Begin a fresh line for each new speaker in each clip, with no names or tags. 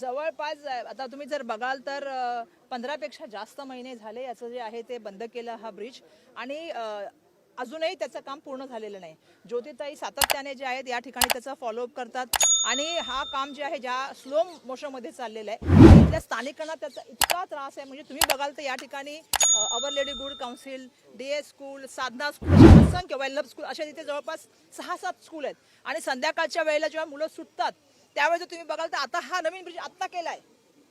जवळपास आता तुम्ही जर बघाल तर पंधरापेक्षा जास्त महिने झाले याचं जे आहे ते बंद केलं हा ब्रिज. आणि अजूनही त्याचं काम पूर्ण झालेलं नाही. ज्योतिताई सातत्याने जे आहेत या ठिकाणी त्याचा फॉलोअप करतात. आणि हा काम जे आहे ज्या स्लो मोशनमध्ये चाललेलं आहे इथल्या स्थानिकांना त्याचा इतका त्रास आहे. म्हणजे तुम्ही बघाल तर या ठिकाणी our lady good counsel D S school Sadhana school असे असंख्य स्कूल अशा तिथे जवळपास सहा सात स्कूल आहेत. आणि संध्याकाळच्या वेळेला जेव्हा मुलं सुटतात त्यावेळेस तुम्ही बघाल तर आता हा नवीन ब्रिज आत्ता केला आहे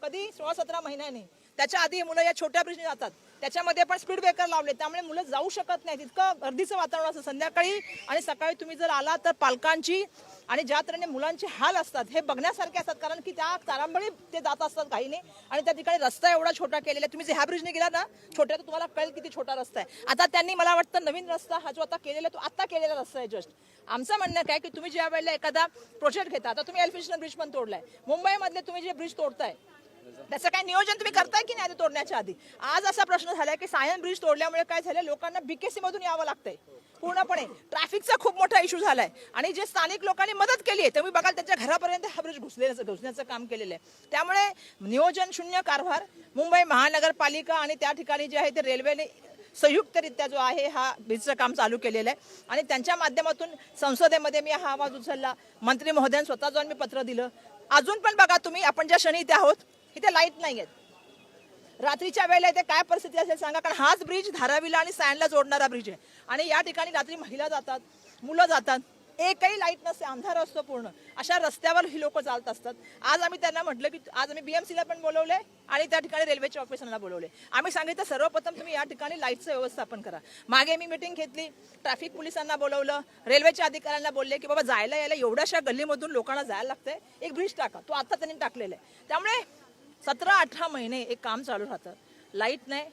कधी? सोळा सतरा महिन्याने. त्याच्या आधी मुलं या छोट्या ब्रिजने जातात. त्याच्यामध्ये पण स्पीड ब्रेकर लावले. त्यामुळे मुलं जाऊ शकत नाहीत. इतकं गर्दीचं वातावरण असतं. संध्याकाळी आणि सकाळी तुम्ही जर आला तर पालकांची आणि ज्या तऱ्हेने मुलांचे हाल असतात हे बघण्यासारखे असतात. कारण की त्या तारांबळी ते जात असतात काही नाही आणि त्या ठिकाणी रस्ता एवढा छोटा केलेला आहे. तुम्ही जे ह्या ब्रिजने गेला ना छोट्या तर तुम्हाला कळेल किती छोटा रस्ता आहे. आता त्यांनी मला वाटतं नवीन रस्ता हा जो आता केलेला आहे, तो आता केलेला रस्ता आहे जस्ट आमचं म्हणणं काय की तुम्ही ज्या वेळेला एखादा प्रोजेक्ट घेता आता तुम्ही एल्फिशन ब्रिज पण तोडलाय. मुंबईमधले तुम्ही जे ब्रिज तोडताय त्याचं काय नियोजन तुम्ही करताय की नाही ते तोडण्याच्या आधी? आज असा प्रश्न झालाय की सायन ब्रिज तोडल्यामुळे काय झालं लोकांना बीकेसी मधून यावं लागतंय. पूर्णपणे ट्रॅफिकचा खूप मोठा इश्यू झालाय. आणि जे स्थानिक लोकांनी मदत केली आहे तुम्ही बघाल त्यांच्या घरापर्यंत हा ब्रिज घुसलेलं घुसण्याचं काम केलेलं आहे. त्यामुळे नियोजन शून्य कारभार मुंबई महानगरपालिका आणि त्या ठिकाणी जे आहे ते रेल्वेने संयुक्तरित्या जो आहे हा ब्रिजचं काम चालू केलेलं आहे. आणि त्यांच्या माध्यमातून संसदेमध्ये मी हा आवाज उचलला. मंत्री महोदयांनी स्वतः जाऊन मी पत्र दिलं. अजून पण बघा तुम्ही आपण ज्या क्षणी इथे आहोत इथे लाइट नाही आहेत रात्रीच्या वेळेला इथे काय परिस्थिती असेल सांगा कारण हाच ब्रिज धारावीला आणि सॅनला जोडणारा ब्रिज आहे. आणि या ठिकाणी रात्री महिला जातात मुलं जातात एकही लाइट नसते अंधार असतो पूर्ण. अशा रस्त्यावर ही लोक चालत असतात. आज आम्ही त्यांना म्हटलं की आज आम्ही बीएमसीला पण बोलवले आणि त्या ठिकाणी रेल्वेच्या ऑफिसरला बोलवले आम्ही सांगितलं सर्वप्रथम तुम्ही या ठिकाणी लाईटचं व्यवस्थापन करा. मागे मी मिटिंग घेतली ट्रॅफिक पोलिसांना बोलवलं रेल्वेच्या अधिकाऱ्यांना बोलले की बाबा जायला यायला एवढ्याशा गल्लीमधून लोकांना जायला लागतंय. एक ब्रिज टाका. तो आता त्यांनी टाकलेला आहे. त्यामुळे सतरा अठरा महिने एक काम चालू राहतं. लाइट नाही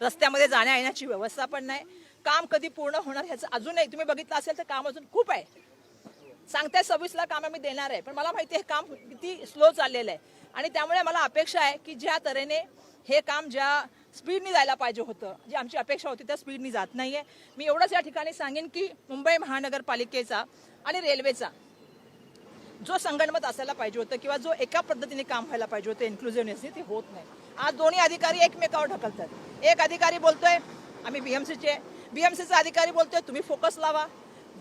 रस्त्यामध्ये जाण्या येण्याची व्यवस्था पण नाही. काम कधी पूर्ण होणार ह्याचं अजूनही तुम्ही बघितलं असेल तर काम अजून खूप आहे. सांगताय सव्वीसला काम आम्ही देणार आहे पण मला माहिती आहे हे काम किती स्लो चाललेलं आहे. आणि त्यामुळे मला अपेक्षा आहे की ज्या तऱ्हेने हे काम ज्या स्पीडनी जायला पाहिजे होतं जी आमची अपेक्षा होती त्या स्पीडनी जात नाही आहे मी एवढंच या ठिकाणी सांगेन की मुंबई महानगरपालिकेचा आणि रेल्वेचा जो संगणमत असायला पाहिजे होतं किंवा जो एका पद्धतीने काम व्हायला पाहिजे होतं इन्क्लुझिव्हनेसने ते होत नाही. आज दोन्ही अधिकारी एकमेकावर ढकलतात. एक अधिकारी बोलतोय आम्ही बीएमसीचे बीएमसीचा अधिकारी बोलतोय तुम्ही फोकस लावा.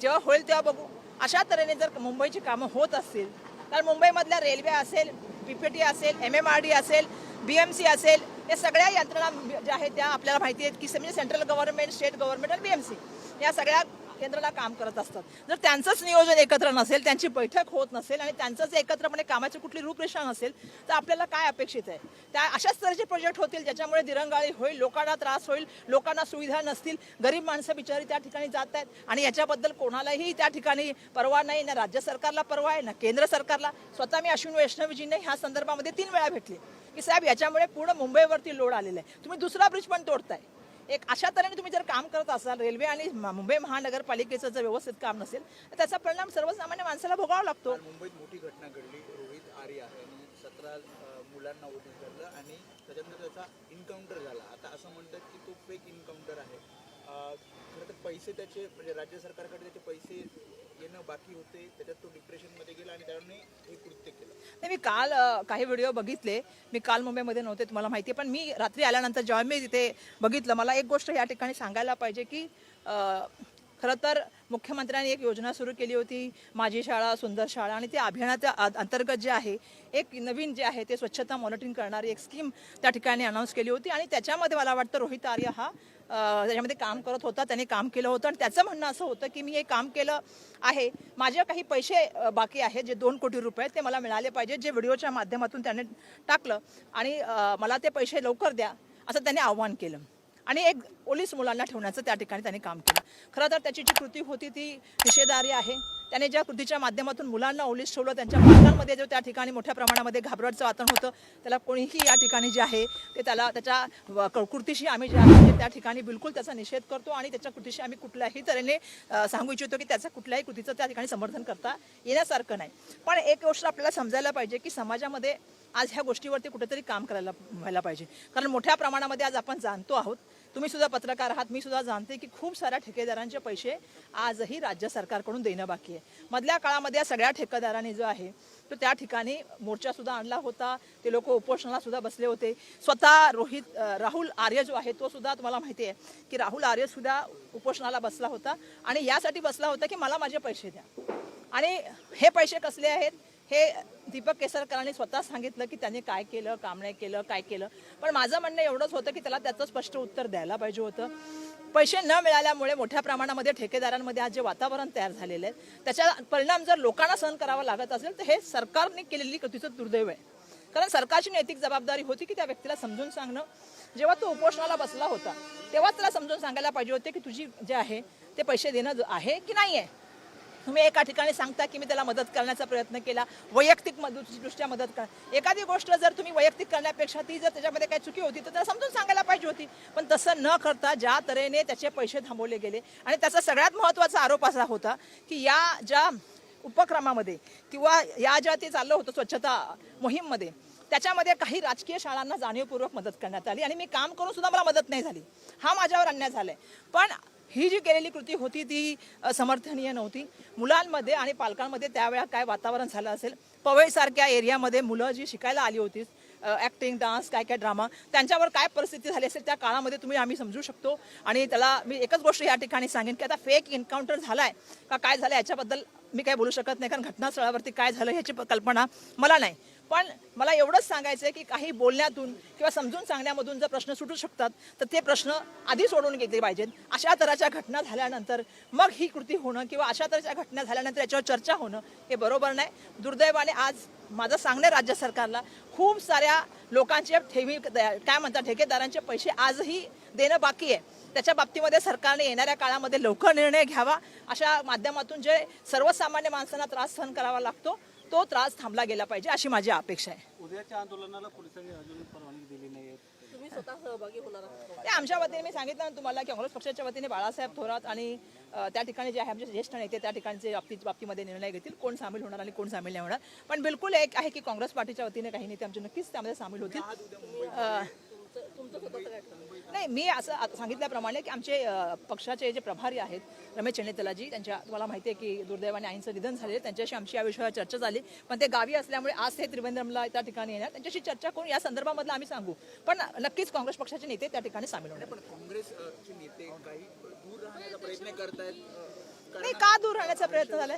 जेव्हा होईल तेव्हा बघू. अशा तऱ्हेने जर मुंबईची कामं होत असतील तर मुंबईमधल्या रेल्वे असेल पीपीटी असेल एम एम आर डी असेल बी एम सी असेल या सगळ्या यंत्रणा ज्या आहेत त्या आपल्याला माहिती आहेत की म्हणजे सेंट्रल गव्हर्नमेंट स्टेट गव्हर्नमेंट आणि बी एम सी या सगळ्या केंद्राला काम करत असतात. जर त्यांचंच नियोजन एकत्र नसेल त्यांची बैठक होत नसेल आणि त्यांचंच एकत्रपणे कामाची कुठली रूपरेषा नसेल तर आपल्याला काय अपेक्षित आहे? त्या अशाच तऱ्हेचे प्रोजेक्ट होतील ज्याच्यामुळे दिरंगाळी होईल लोकांना त्रास होईल लोकांना सुविधा नसतील गरीब माणसं बिचारी त्या ठिकाणी जात आहेत आणि याच्याबद्दल कोणालाही त्या ठिकाणी परवा नाही ना राज्य सरकारला परवा आहे ना केंद्र सरकारला. स्वतः मी अश्विन वैष्णवजींना ह्या संदर्भामध्ये तीन वेळा भेटले की साहेब याच्यामुळे पूर्ण मुंबईवरती लोड आलेला आहे. तुम्ही दुसरा ब्रिज पण तोडताय. एक अशा तऱ्हेने तुम्ही जर काम करत असाल रेल्वे आणि मुंबई महानगरपालिकेचं जर व्यवस्थित काम नसेल तर त्याचा परिणाम सर्वसामान्य माणसाला भोगावा लागतो.
मुंबईत मोठी घटना घडली. रोहित आर्या आहे. सतरा मुलांना ओढून धरलं आणि त्याच्यानंतर त्याचा इन्काउंटर झाला. आता असं म्हणतात की तो फेक इन्काउंटर आहे. खरं तर पैसे त्याचे म्हणजे राज्य सरकारकडे त्याचे पैसे येणं बाकी होते. त्याच्यात तो डिप्रेशनमध्ये गेला आणि त्याने हे कृत्य केलं.
मी काल काही व्हिडिओ बघितले. मी काल मुंबईमध्ये नव्हते तुम्हाला माहिती आहे. पण मी रात्री आल्यानंतर जेव्हा मी तिथे बघितलं मला एक गोष्ट या ठिकाणी सांगायला पाहिजे की खरं तर मुख्यमंत्र्यांनी एक योजना सुरू केली होती माझी शाळा सुंदर शाळा आणि त्या अभियानाच्या अ- अंतर्गत जे आहे एक नवीन जे आहे ते स्वच्छता मॉनिटरिंग करणारी एक स्कीम त्या ठिकाणी अनाऊन्स केली होती. आणि त्याच्यामध्ये मला वाटतं रोहित आर्य हा त्याच्यामध्ये काम करत होता त्याने काम केलं होतं. आणि त्याचं म्हणणं असं होतं की मी हे काम केलं आहे माझे काही पैसे बाकी आहेत जे दोन कोटी रुपये आहेत, ते मला मिळाले पाहिजे जे व्हिडिओच्या माध्यमातून त्याने टाकलं. आणि मला ते पैसे लवकर द्या असं त्याने आव्हान केलं. आणि एक पोलीस मुलांना ठेवण्याचं त्या ठिकाणी त्यांनी काम केलं. खरं तर त्याची जी कृती होती ती निषेधार्य आहे. त्याने ज्या कृतीच्या माध्यमातून मुलांना ओलीस ठेवलं त्यांच्या पालकांमध्ये जो त्या ठिकाणी मोठ्या प्रमाणामध्ये घाबरटचं वातावरण होतं त्याला कोणीही या ठिकाणी जे आहे ते त्याला त्याच्या क- कृतीशी आम्ही जे आहे त्या ठिकाणी बिलकुल त्याचा निषेध करतो आणि त्याच्या कृतीशी आम्ही कुठल्याही तऱ्हेने सांगू इच्छितो की त्याचं कुठल्याही कृतीचं त्या ठिकाणी समर्थन करता येण्यासारखं नाही. पण एक गोष्ट आपल्याला समजायला पाहिजे की समाजामध्ये आज ह्या गोष्टीवरती कुठेतरी काम करायला व्हायला पाहिजे. कारण मोठ्या प्रमाणामध्ये आज आपण जाणतो आहोत. तुम्ही सुद्धा पत्रकार आहात. मी सुद्धा जाणते की खूप साऱ्या ठेकेदारांचे पैसे आजही राज्य सरकारकडून देणं बाकी आहे. मधल्या काळामध्ये या सगळ्या ठेकेदारांनी जो आहे तो त्या ठिकाणी मोर्चा सुद्धा आणला होता. ते लोक उपोषणाला सुद्धा बसले होते. स्वतः रोहित राहुल आर्य जो आहे तो सुद्धा तुम्हाला माहिती आहे की राहुल आर्य सुद्धा उपोषणाला बसला होता. आणि यासाठी बसला होता की मला माझे पैसे द्या. आणि हे पैसे कसले आहेत? हे दीपक केसरकरांनी स्वतः सांगितलं की त्यांनी काय केलं काम नाही केलं काय केलं. पण माझं म्हणणं एवढंच होतं की त्याला त्याचं स्पष्ट उत्तर द्यायला पाहिजे होतं. पैसे न मिळाल्यामुळे मोठ्या प्रमाणामध्ये ठेकेदारांमध्ये आज जे वातावरण तयार झालेलं आहे त्याचा परिणाम जर लोकांना सहन करावा लागत असेल तर हे सरकारने केलेली कृतीचं दुर्दैव आहे. कारण सरकारची नैतिक जबाबदारी होती की त्या व्यक्तीला समजून सांगणं. जेव्हा तो उपोषणाला बसला होता तेव्हा त्याला समजून सांगायला पाहिजे होते की तुझी जे आहे ते पैसे देणं आहे की नाही आहे तुम्ही एका ठिकाणी सांगता की मी त्याला मदत करण्याचा प्रयत्न केला वैयक्तिक दृष्ट्या मदत करा एखादी गोष्ट जर तुम्ही वैयक्तिक करण्यापेक्षा ती जर त्याच्यामध्ये काही चुकी होती तर त्याला समजून सांगायला पाहिजे होती. पण तसं न करता ज्या तऱ्हेने त्याचे पैसे थांबवले गेले आणि त्याचा सगळ्यात महत्त्वाचा आरोप असा होता की या ज्या उपक्रमामध्ये किंवा या ज्या ते चाललं होतं स्वच्छता मोहीममध्ये त्याच्यामध्ये काही राजकीय शाळांना जाणीवपूर्वक मदत करण्यात आली. आणि मी काम करून सुद्धा मला मदत नाही झाली. हा माझ्यावर अन्याय झालाय. पण ही जी केलेली कृती होती ती समर्थनीय नव्हती. मुलांमध्ये आणि पालकांमध्ये त्यावेळा काय वातावरण झालं असेल? पवईसारख्या एरियामध्ये मुलं जी शिकायला आली होती ॲक्टिंग डान्स काय काय ड्रामा त्यांच्यावर काय परिस्थिती झाली असेल त्या काळामध्ये तुम्ही आम्ही समजू शकतो. आणि त्याला मी एकच गोष्ट या ठिकाणी सांगेन की आता फेक एन्काउंटर आहे का काय झालं याच्याबद्दल मी काय बोलू शकत नाही कारण घटनास्थळावरती काय झालं ह्याची कल्पना मला नाही. पण मला एवढंच सांगायचं आहे की काही बोलण्यातून किंवा समजून सांगण्यामधून जर प्रश्न सुटू शकतात तर ते प्रश्न आधी सोडून घेतले पाहिजेत. अशा तऱ्हेच्या घटना झाल्यानंतर मग ही कृती होणं किंवा अशा तऱ्हेच्या घटना झाल्यानंतर याच्यावर चर्चा होणं हे बरोबर नाही. दुर्दैवाने आज माझं सांगणं आहे राज्य सरकारला खूप साऱ्या लोकांचे ठेवी काय म्हणतात ठेकेदारांचे पैसे आजही देणं बाकी आहे. त्याच्या बाबतीमध्ये सरकारने येणाऱ्या काळामध्ये लवकर निर्णय घ्यावा अशा माध्यमातून जे सर्वसामान्य माणसांना त्रास सहन करावा लागतो तो त्रास थांबला गेला पाहिजे अशी माझी अपेक्षा आहे.
उद्याच्या आंदोलनाला पोलिसांनी अजून परवानगी दिली नाही
तुम्ही स्वतः सहभागी होणार आहात
ते आमच्या वतीने मी सांगितलं ना तुम्हाला की काँग्रेस पक्षाच्या वतीने बाळासाहेब थोरात आणि त्या ठिकाणी जे आहे आमचे ज्येष्ठ नेते त्या ठिकाणचे बाबतीत बाबतीमध्ये निर्णय घेतील कोण सामील होणार आणि कोण सामील नाही होणार. पण बिलकुल एक आहे की काँग्रेस पार्टीच्या वतीने काही नेते आमचे नक्कीच त्यामध्ये सामील होतील. नाही मी असं आता सांगितल्याप्रमाणे की आमचे पक्षाचे जे प्रभारी आहेत रमेश चेनेतलाजी त्यांच्या तुम्हाला माहिती आहे की दुर्दैवाने आईंचं निधन झाले त्यांच्याशी आमची या विषयावर चर्चा झाली. पण ते गावी असल्यामुळे आज ते त्रिवेंद्रमला त्या ठिकाणी येणार. त्यांच्याशी चर्चा करून या संदर्भामधलं आम्ही सांगू. पण नक्कीच काँग्रेस पक्षाचे नेते त्या ठिकाणी सामील होणार.
पण काँग्रेसचे नेते काही दूर राहण्याचा प्रयत्न करतायत?
नाही का दूर राहण्याचा प्रयत्न झालाय?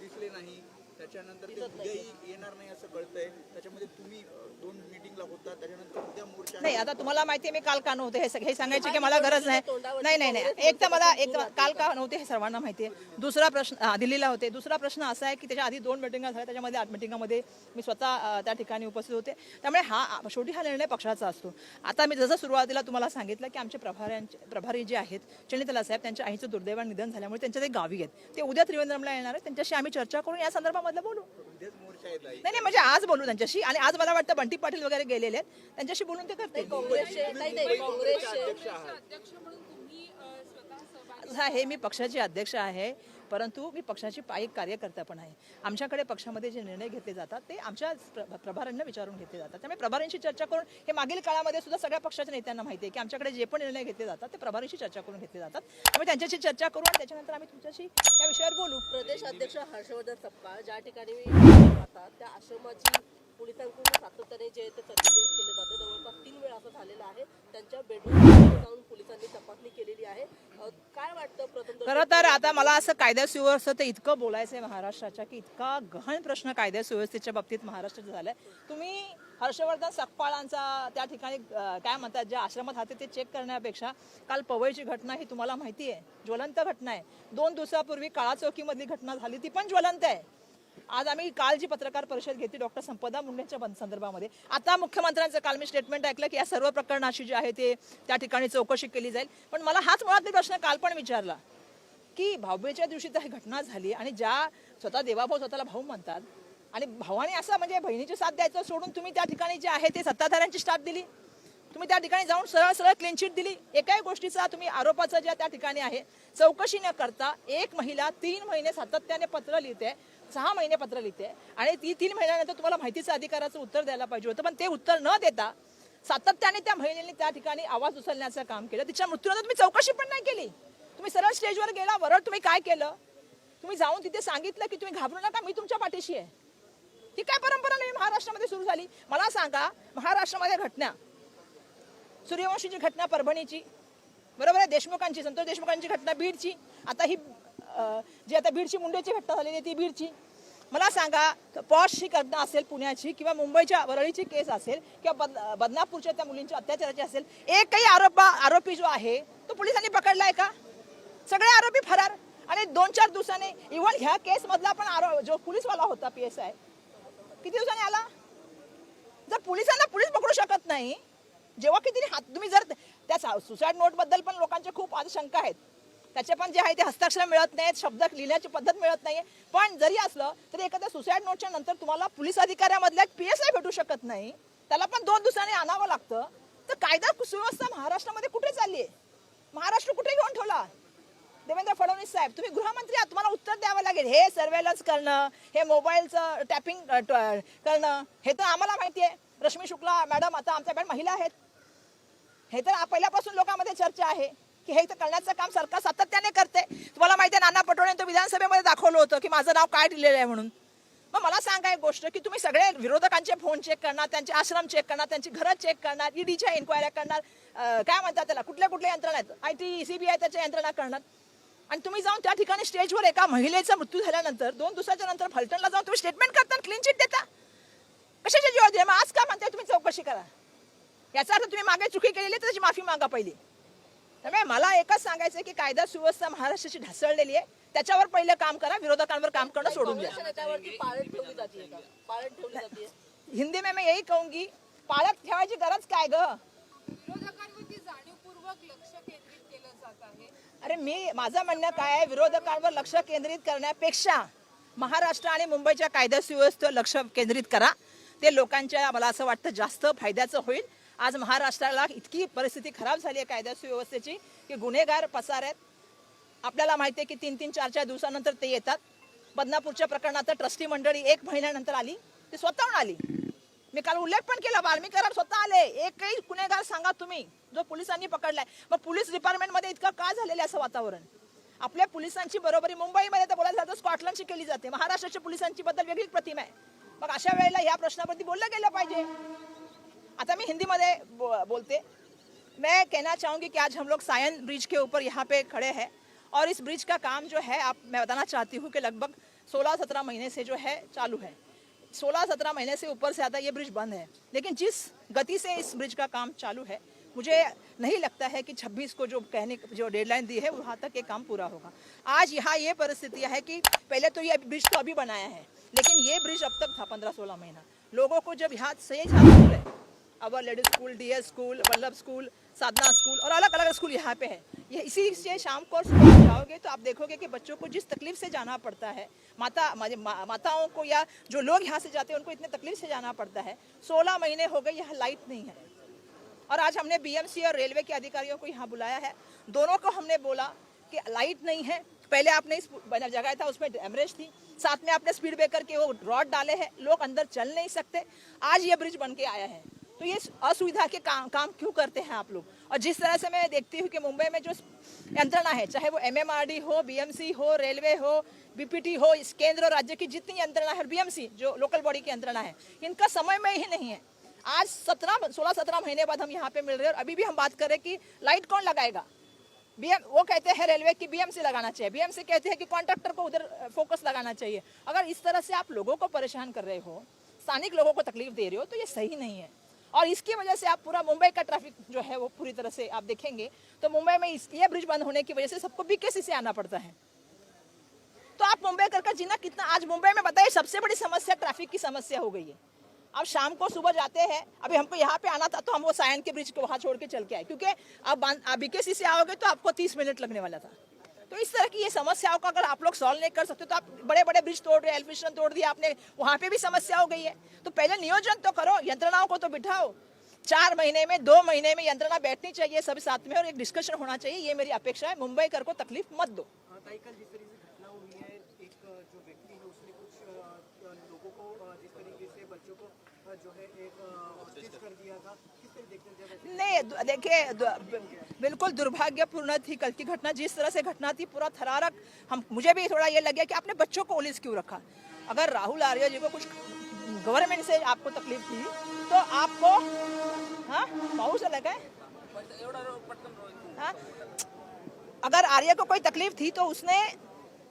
दिसले नाही. त्याच्यानंतर ते उद्याही येणार नाही असं कळतंय. त्याच्यामध्ये तुम्ही दोन मिटिंगला होता. त्याच्यानंतर उद्या मोर्चा
नाही आता तुम्हाला माहिती आहे मी काल का नव्हते हे हे सांगायची की मला गरज नाही. नाही नाही नाही. एक तर मला एक तर काल का नव्हते हे सर्वांना माहिती आहे दुसरा प्रश्न दिल्लीला होते. दुसरा प्रश्न असा आहे की त्याच्या आधी दोन मिटिंगा झाल्या. त्याच्यामध्ये आठ मिटिंगामध्ये मी स्वतः त्या ठिकाणी उपस्थित होते. त्यामुळे हा शेवटी हा निर्णय पक्षाचा असतो. आता मी जसं सुरुवातीला तुम्हाला सांगितलं की आमचे प्रभाऱ्यांचे प्रभारी जे आहेत चंडितला साहेब त्यांच्या आईचं दुर्दैवाने निधन झाल्यामुळे त्यांच्या ते गावी आहेत. ते उद्या त्रिवेंद्रमला येणार आहेत. त्यांच्याशी आम्ही चर्चा करून या संदर्भामधलं बोलू. नाही नाही म्हणजे आज बोलू त्यांच्याशी. आणि आज मला वाटतं बंटी पाटील वगैरे गेलेले आहेत. त्यांच्याशी बोलून ते हा हे मी पक्षाचे अध्यक्ष आहे. परंतु मी पक्षाची पायी कार्यकर्ता पण आहे. आमच्याकडे पक्षामध्ये जे निर्णय घेतले जातात ते आमच्या प्र- प्रभाऱ्यांना विचारून घेतले जातात. त्यामुळे प्रभाऱ्यांशी चर्चा करून हे मागील काळामध्ये सुद्धा सगळ्या पक्षाच्या नेत्यांना माहिती आहे की आमच्याकडे जे पण निर्णय घेतले जातात ते प्रभारीशी चर्चा करून घेतले जातात. त्यामुळे त्यांच्याशी चर्चा करू आणि त्याच्यानंतर आम्ही तुमच्याशी या विषयावर बोलू.
प्रदेश अध्यक्ष हर्षवर्धन सपकाळ ज्या ठिकाणी त्या आश्रमाची पोलिसांकडून सातत्याने जे केले जाते तीन वेळा असं झालेलं आहे. त्यांच्या बेडरूम जाऊन पोलिसांनी तपासणी केलेली आहे. काय वाटतं प्रथम
खरं तर आता मला असं कायदा सुव्यवस्थेचं इतकं बोलायचं आहे महाराष्ट्राच्या की इतका गहन प्रश्न कायदा सुव्यवस्थेच्या बाबतीत महाराष्ट्रात झालाय. तुम्ही हर्षवर्धन सकपाळांचा त्या ठिकाणी काय म्हणतात ज्या आश्रमात हाते ते चेक करण्यापेक्षा काल पवईची घटना ही तुम्हाला माहिती आहे. ज्वलंत घटना आहे. दोन दिवसापूर्वी काळा चौकीमधली घटना झाली ती पण ज्वलंत आहे. आज आम्ही काल जी पत्रकार परिषद घेतली डॉक्टर संपदा मुंडेंच्या बंद- संदर्भामध्ये. आता मुख्यमंत्र्यांचं काल मी स्टेटमेंट ऐकलं की या सर्व प्रकरणाची जी आहे ते त्या ठिकाणी चौकशी केली जाईल. पण मला हाच मुळात प्रश्न काल पण विचारला की भाऊबीजेच्या दिवशी तर ही घटना झाली आणि ज्या स्वतः देवाभाऊ स्वतःला भाऊ म्हणतात आणि भावाने असं म्हणजे बहिणीची साथ द्यायचं सोडून तुम्ही त्या ठिकाणी जे आहे ते सत्ताधाऱ्यांची स्टाफ दिली. तुम्ही त्या ठिकाणी जाऊन सरळ सरळ क्लीनशीट दिली. एकाही गोष्टीचा तुम्ही आरोपाचा ज्या त्या ठिकाणी आहे चौकशी न करता एक महिला तीन महिने सातत्याने पत्र लिहिते सहा महिने पत्र लिहिते आणि ती तीन महिन्यानंतर तुम्हाला माहितीचं अधिकाराचं उत्तर द्यायला पाहिजे होतं. पण ते उत्तर न देता सातत्याने त्या महिलेने त्या ठिकाणी आवाज उचलण्याचं काम केलं. तिच्या मृत्यूनंतर तुम्ही चौकशी पण नाही केली. तुम्ही सरळ स्टेजवर गेला वरळ तुम्ही काय केलं? तुम्ही जाऊन तिथे सांगितलं की तुम्ही घाबरू नका मी तुमच्या पाठीशी आहे. ही काय परंपरा नवी महाराष्ट्रामध्ये सुरू झाली? मला सांगा महाराष्ट्रामध्ये घटना. सूर्यवंशीची घटना परभणीची. बरोबर आहे देशमुखांची संतोष देशमुखांची घटना बीडची. आता ही जी आता बीडची मुंडेची घटना झालेली आहे ती बीडची. मला सांगा पॉशची घटना असेल पुण्याची किंवा मुंबईच्या वरळीची केस असेल किंवा बद बदनापूरच्या त्या मुलींच्या अत्याचाराची असेल एकही आरोप आरोपी जो आहे तो पोलिसांनी पकडलाय का? सगळे आरोपी फरार. आणि दोन चार दिवसांनी इव्हन ह्या केस मधला पण आरोप जो पोलीसवाला होता पी एस आय किती दिवसांनी आला? जर पोलिसांना पोलीस पकडू शकत नाही जेव्हा किती हात तुम्ही जर त्या सुसाईड नोटबद्दल पण लोकांच्या खूप आज शंका आहेत त्याचे पण जे आहे ते हस्ताक्षर मिळत नाहीत शब्द लिहिण्याची पद्धत मिळत नाही पण जरी असलं तरी एखाद्या सुसाईड नोटच्या नंतर तुम्हाला पोलीस अधिकाऱ्यामधल्या पी एस आय भेटू शकत नाही. त्याला पण दोन दिवसांनी आणावं लागतं. तर कायदा सुव्यवस्था महाराष्ट्रामध्ये कुठे चालली आहे? महाराष्ट्र कुठे घेऊन ठेवला? देवेंद्र फडणवीस साहेब तुम्ही गृहमंत्री आहात तुम्हाला उत्तर द्यावं लागेल. हे सर्वेलन्स करणं हे मोबाईलचं टॅपिंग करणं हे तर आम्हाला माहिती आहे. रश्मी शुक्ला मॅडम आता आमच्याकडे महिला आहेत. हे तर पहिल्यापासून लोकांमध्ये चर्चा आहे. की हे तर करण्याचं काम सरकार सातत्याने करते. तुम्हाला माहिती आहे नाना पटोले तो विधानसभेमध्ये दाखवलं होतं की माझं नाव काय दिलेलं आहे म्हणून. मग मला सांगा एक गोष्ट की तुम्ही सगळे विरोधकांचे फोन चेक करणार त्यांचे आश्रम चेक करणार त्यांची घरं चेक करणार ईडीच्या इन्क्वायऱ्या करणार काय म्हणतात त्याला कुठल्या कुठल्या यंत्रणा आहेत? आय टी सीबीआय त्याच्या यंत्रणा करणार. आणि तुम्ही जाऊन त्या ठिकाणी स्टेजवर एका महिलेचा मृत्यू झाल्यानंतर दोन दिवसाच्या नंतर फलटणला जाऊन तुम्ही स्टेटमेंट करता क्लीन चिट देता? कशाच्या जीवा दिले मग आज का म्हणताय तुम्ही? चौकशी करा. याचा अर्थ तुम्ही मागे चुकी केलेली तर त्याची माफी मागा पहिली. त्यामुळे मला एकच सांगायचं आहे की कायदा सुव्यवस्था महाराष्ट्राची ढासळलेली आहे. त्याच्यावर पहिलं काम करा विरोधकांवर काम करणं सोडून द्या.
काँग्रेसच्या नेत्यावरती पाळत ठेवली जाते का पाळत ठेवली जाते.
हिंदी में मैं यही कहूंगी पाळत ठेवायची गरज काय ग?
विरोधकांवरती जाणीवपूर्वक लक्ष केंद्रित केलं जात आहे.
अरे मी माझं म्हणणं काय आहे विरोधकांवर लक्ष केंद्रित करण्यापेक्षा महाराष्ट्र आणि मुंबईच्या कायदा सुव्यवस्थेवर लक्ष केंद्रित करा. ते लोकांच्या मला असं वाटतं जास्त फायद्याचं होईल. आज महाराष्ट्राला इतकी परिस्थिती खराब झाली आहे कायदा सुव्यवस्थेची की गुन्हेगार पसार आहेत. आपल्याला माहिती आहे की तीन तीन चार चार दिवसानंतर ते येतात. बदनापूरच्या प्रकरणात ट्रस्टी मंडळी एक महिन्यानंतर आली ती स्वतःहून आली. मी काल उल्लेख पण केला वाल्मी स्वतः आले. एकही गुन्हेगार सांगा तुम्ही जो पोलिसांनी पकडलाय. मग पोलीस डिपार्टमेंटमध्ये इतकं का झालेलं असं वातावरण? आपल्या पोलिसांची बरोबरी मुंबईमध्ये तर बोलायला जातं स्कॉटलंडची केली जाते. महाराष्ट्राच्या पोलिसांची बद्दल वेगळीच प्रतिमा आहे. मग अशा वेळेला ह्या प्रश्नावरती बोललं गेलं पाहिजे. आता मैं हिंदी में बोलते। मैं कहना चाहूँगी कि आज हम लोग सायन ब्रिज के ऊपर यहाँ पे खड़े हैं और इस ब्रिज का काम जो है, आप, मैं बताना चाहती हूँ कि लगभग 16-17 महीने से जो है, चालू है। 16-17 महीने से ऊपर से ज़्यादा ये ब्रिज बंद है। लेकिन जिस गति से इस ब्रिज का काम चालू है, मुझे नहीं लगता है कि 26 को जो कहने, जो डेडलाइन दी है, वहाँ तक ये काम पूरा होगा। आज यहाँ ये परिस्थितियाँ है कि पहले तो ये ब्रिज तो अभी बनाया है, लेकिन ये ब्रिज अब तक था पंद्रह सोलह महीना। लोगों को जब यहाँ से है our ladies school D S school Vallabh school Sadhana school और अलग अलग स्कूल यहाँ पे है। ये इसी से शाम को सुबह जाओगे तो आप देखोगे कि बच्चों को जिस तकलीफ़ से जाना पड़ता है माता माजे- मा, माताओं को या जो लोग यहाँ से जाते हैं उनको इतने तकलीफ़ से जाना पड़ता है। सोलह महीने हो गए यहाँ लाइट नहीं है। और आज हमने बीएमसी और रेलवे के अधिकारियों को यहाँ बुलाया है। दोनों को हमने बोला कि लाइट नहीं है। पहले आपने इस जगह था उसमें एमरेज थी। साथ में आपने स्पीड ब्रेकर के वो रॉड डाले हैं। लोग अंदर चल नहीं सकते। आज ये ब्रिज बन के आया है। तो ये असुविधा के काम काम क्यों करते हैं आप लोग? और जिस तरह से मैं देखती हूँ कि मुंबई में जो यंत्रणा है, चाहे वो एमएमआरडी हो बीएमसी हो, रेलवे हो बीपीटी हो, इस केंद्र और राज्य की जितनी यंत्रणा है बीएमसी जो लोकल बॉडी की यंत्रणा है, इनका समय में ही नहीं है। आज सत्रह, सोलह, सत्रह महीने बाद हम यहाँ पे मिल रहे हैं, और अभी भी हम बात कर रहे हैं कि लाइट कौन लगाएगा? बीएम वो कहते हैं रेलवे की बीएमसी लगाना चाहिए। बीएमसी कहते हैं कि कॉन्ट्रैक्टर को उधर फोकस लगाना चाहिए। अगर इस तरह से आप लोगों को परेशान कर रहे हो, स्थानिक लोगों को तकलीफ़ दे रहे हो तो ये सही नहीं है। और इसकी वजह से आप पूरा मुंबई का ट्रैफ़िक जो है वो पूरी तरह से आप देखेंगे तो मुंबई में ये ब्रिज बंद होने की वजह से सबको बीकेसी से आना पड़ता है। तो आप मुंबई कर कर जीना कितना, आज मुंबई में बताइए, सबसे बड़ी समस्या ट्रैफ़िक की समस्या हो गई है। अब शाम को सुबह जाते हैं, अभी हमको यहाँ पे आना था तो हम वो सायन के ब्रिज को वहाँ छोड़ के चल के आए, क्योंकि अब बीकेसी से आओगे तो आपको तीस मिनट लगने वाला था। तो इस तरह की ये समस्याओं का अगर आप लोग सॉल्व नहीं कर सकते तो आप बड़े बड़े ब्रिज तोड़ रहे एल्फिशन तोड़ दिया आपने, वहाँ पे भी समस्या हो गई है। तो पहले नियोजन तो करो, यंत्रणाओं को तो बिठाओ। चार महीने में, दो महीने में यंत्रणा बैठनी चाहिए, सभी साथ में और एक डिस्कशन होना चाहिए, ये मेरी अपेक्षा है। मुंबई कर को तकलीफ़ मत दो
हाँ, ताई कल जिस तरीके से घटना हुई है एक अ, जो है लोगों से एक कर दिया था।
नहीं देखिए बिल्कुल दुर्भाग्यपूर्ण थी कल की घटना जिस तरह से घटना थी पूरा थरारक। हम मुझे भी थोड़ा ये लग गया कि आपने बच्चों को पुलिस क्यों रखा? अगर राहुल आर्य जी को कुछ गवर्नमेंट से आपको तकलीफ़ थी तो आपको हाँ पाऊस लगा। है हाँ? अगर आर्य को कोई तकलीफ़ थी तो उसने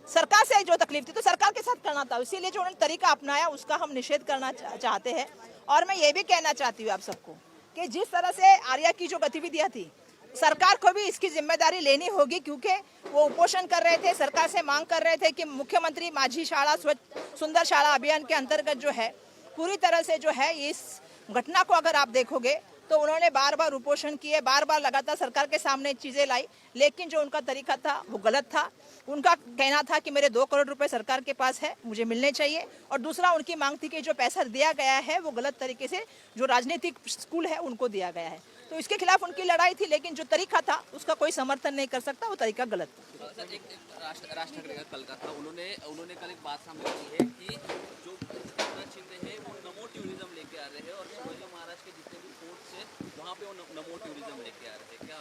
सरकार से जो तकलीफ़ थी तो सरकार के साथ करना था। इसीलिए जो उन्होंने तरीका अपनाया, उसका हम निषेध करना चाहते हैं। और मैं ये भी कहना चाहती हूँ आप सबको कि जिस तरह से आर्या की जो गतिविधियाँ थी, सरकार को भी इसकी ज़िम्मेदारी लेनी होगी क्योंकि वो उपोषण कर रहे थे, सरकार से मांग कर रहे थे कि मुख्यमंत्री माझी शाला, स्वच्छ, सुंदर शाला अभियान के अंतर्गत जो है, पूरी तरह से जो है इस घटना को अगर आप देखोगे तो उन्होंने बार बार उपोषण किए बार बार लगातार सरकार के सामने चीज़ें लाई, लेकिन जो उनका तरीका था, वो गलत था। उनका कहना था कि मेरे दो करोड़ रुपए सरकार के पास है मुझे मिलने चाहिए। और दूसरा उनकी मांग थी कि जो पैसा दिया गया है वो गलत तरीके से जो राजनीतिक स्कूल है उनको दिया गया है। तो इसके खिलाफ उनकी लड़ाई थी लेकिन जो तरीका था उसका कोई समर्थन नहीं कर सकता वो तरीका गलत था।
सर एक एक राज राज ठाकरे का कल का था उन्होंने उन्होंने कल एक बात सामने रखी है कि जो एकनाथ शिंदे वो नमो टूरिज़्म लेके आ रहे हैं और शिवाजी के जितने भी फोर्ट्स हैं वहाँ पे वो नमो टूरिज़्म लेके आ रहे हैं। क्या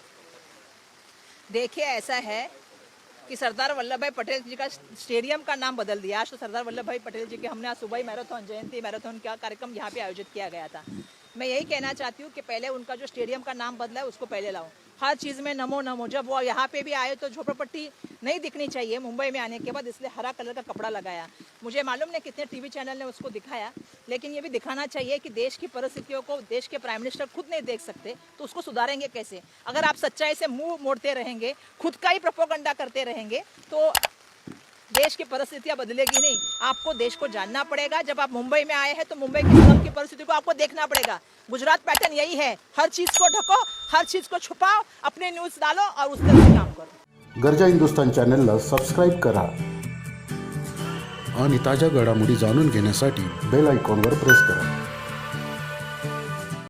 देखिए ऐसा है कि सरदार वल्लभ भाई पटेल जी का स्टेडियम का नाम बदल दिया। आज तो सरदार वल्लभ भाई पटेल जी के हमने आज सुबह मैराथन, जयंती मैराथन का कार्यक्रम यहाँ पे आयोजित किया गया था। मैं यही कहना चाहती हूँ कि पहले उनका जो स्टेडियम का नाम बदला है, उसको पहले लाओ। हर चीज़ में नमो नमो। जब वो यहाँ पे भी आए तो झोपड़पट्टी नहीं दिखनी चाहिए मुंबई में आने के बाद, इसलिए हरा कलर का कपड़ा लगाया। मुझे मालूम नहीं कितने टीवी चैनल ने उसको दिखाया, लेकिन ये भी दिखाना चाहिए कि देश की परिस्थितियों को देश के प्राइम मिनिस्टर खुद नहीं देख सकते तो उसको सुधारेंगे कैसे? अगर आप सच्चाई से मुँह मोड़ते रहेंगे, खुद का ही प्रपोगंडा करते रहेंगे तो देश की परिस्थितियाँ बदलेगी नहीं। आपको देश को जानना पड़ेगा। जब आप मुंबई में आए हैं तो मुंबई की सड़क की परिस्थिति को आपको देखना पड़ेगा। गुजरात पैटर्न यही है। हर चीज़ को ढको हर चीज़ को छुपाओ अपने न्यूज़ डालो और उस तरह से काम करो।
गरजा हिंदुस्तान चॅनलला सबस्क्राईब करा।
आणि ताज्या घडामोडी जाणून घेण्यासाठी
बेल आयकॉनवर प्रेस करा.